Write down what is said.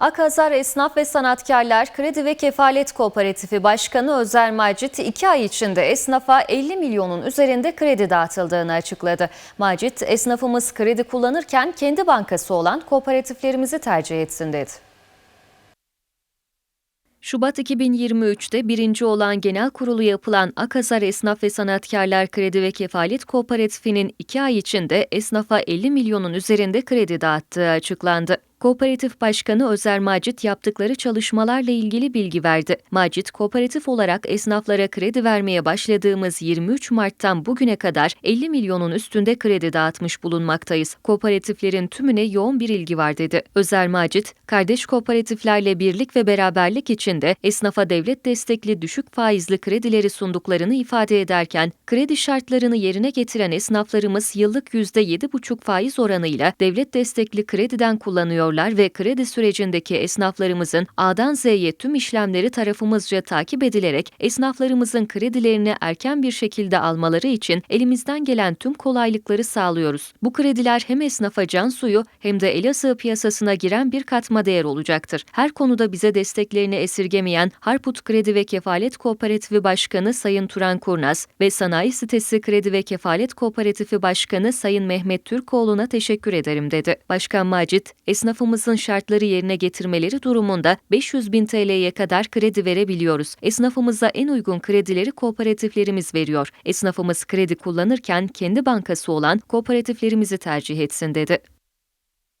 Akazar Esnaf ve Sanatkarlar Kredi ve Kefalet Kooperatifi Başkanı Özer Macit 2 ay içinde esnafa 50 milyonun üzerinde kredi dağıtıldığını açıkladı. Macit, esnafımız kredi kullanırken kendi bankası olan kooperatiflerimizi tercih etsin dedi. Şubat 2023'te birinci olan genel kurulu yapılan Akazar Esnaf ve Sanatkarlar Kredi ve Kefalet Kooperatifi'nin 2 ay içinde esnafa 50 milyonun üzerinde kredi dağıttığı açıklandı. Kooperatif Başkanı Özer Macit yaptıkları çalışmalarla ilgili bilgi verdi. Macit, kooperatif olarak esnaflara kredi vermeye başladığımız 23 Mart'tan bugüne kadar 50 milyonun üstünde kredi dağıtmış bulunmaktayız. Kooperatiflerin tümüne yoğun bir ilgi var dedi. Özer Macit, kardeş kooperatiflerle birlik ve beraberlik içinde esnafa devlet destekli düşük faizli kredileri sunduklarını ifade ederken, kredi şartlarını yerine getiren esnaflarımız yıllık %7,5 faiz oranıyla devlet destekli krediden kullanıyor ediyorlar ve kredi sürecindeki esnaflarımızın A'dan Z'ye tüm işlemleri tarafımızca takip edilerek esnaflarımızın kredilerini erken bir şekilde almaları için elimizden gelen tüm kolaylıkları sağlıyoruz. Bu krediler hem esnafa can suyu hem de Elazığ piyasasına giren bir katma değer olacaktır. Her konuda bize desteklerini esirgemeyen Harput Kredi ve Kefalet Kooperatifi Başkanı Sayın Turan Kurnaz ve Sanayi Sitesi Kredi ve Kefalet Kooperatifi Başkanı Sayın Mehmet Türkoğlu'na teşekkür ederim dedi. Başkan Macit, esnaf esnafımızın şartları yerine getirmeleri durumunda 500 bin TL'ye kadar kredi verebiliyoruz. Esnafımıza en uygun kredileri kooperatiflerimiz veriyor. Esnafımız kredi kullanırken kendi bankası olan kooperatiflerimizi tercih etsin dedi.